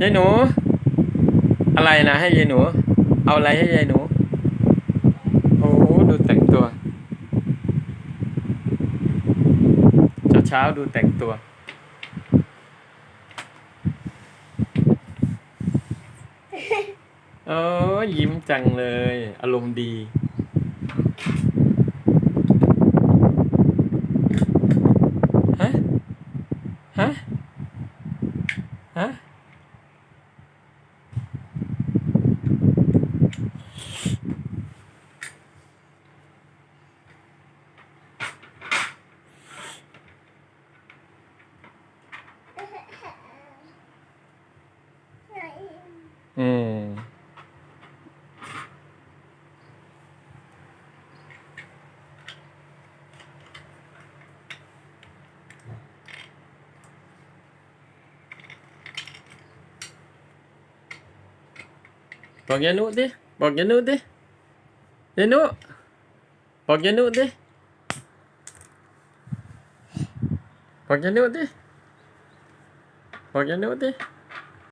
ยายหนู อะไรนะให้ยายหนู เอาอะไรให้ยายหนู โอ้ดูแต่งตัวเช้าเช้าๆดูแต่งตัวเออยิ้มจังเลย อารมณ์ดีฮะฮะฮะ อืม บอกยายนุดิบอกยายนุดิ